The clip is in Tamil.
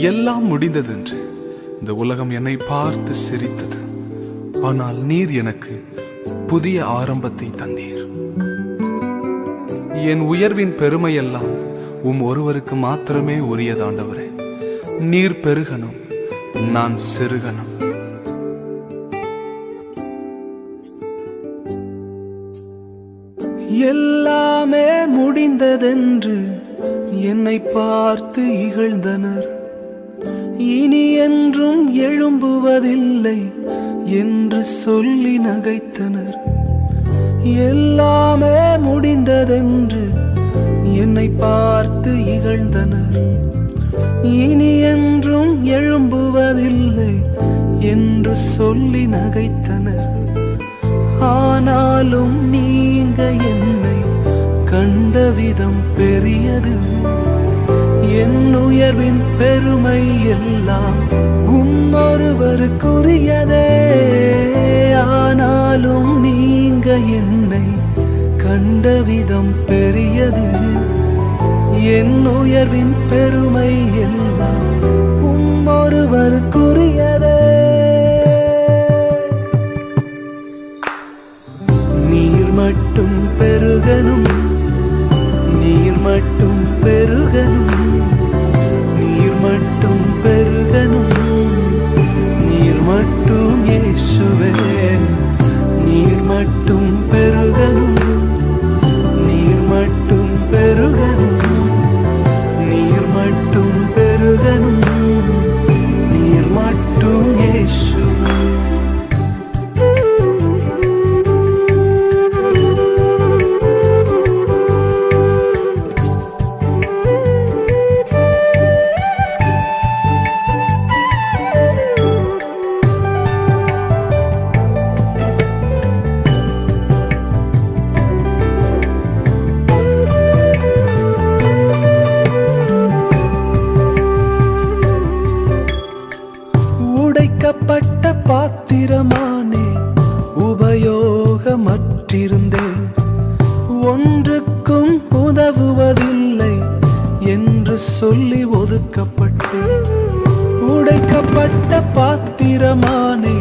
எல்லாம் முடிந்ததென்று இந்த உலகம் என்னை பார்த்து சிரித்தது. ஆனால் நீர் எனக்கு புதிய ஆரம்பத்தை தந்தீர். என் உயர்வின் பெருமையெல்லாம் உம் ஒருவருக்கு மாத்திரமே உரியதாண்டவரே. நீர் பெருகணும் நான் சிறுகணும் எல்லாமே முடிந்ததென்று என்னை பார்த்து இகழ்ந்தனர். இனி என்றும் எழும்புவதில்லை என்று சொல்லி நகைத்தனர். எல்லாமே முடிந்ததென்று என்னை பார்த்து இகழ்ந்தனர். இனி என்றும் எழும்புவதில்லை என்று சொல்லி நகைத்தனர். ஆனாலும் நீங்க என்னை கண்ட விதம் பெரியது. என் உயர்வின் பெருமை எல்லாம் உன்னொருவருக்குரியதே ஆனாலும் நீங்க என்னை கண்ட விதம் பெரியது. என் உயர்வின் பெருமை எல்லாம் உம்மொருவருக்குரியதே நீர் மட்டும் பெருகனும் நீர் மட்டும் உடைக்கப்பட்ட பாத்திரமானே உபயோகமற்றிருந்தேன் ஒன்றுக்கும் உதவுவதில்லை என்று சொல்லி ஒதுக்கப்பட்டேன் உடைக்கப்பட்ட பாத்திரமானே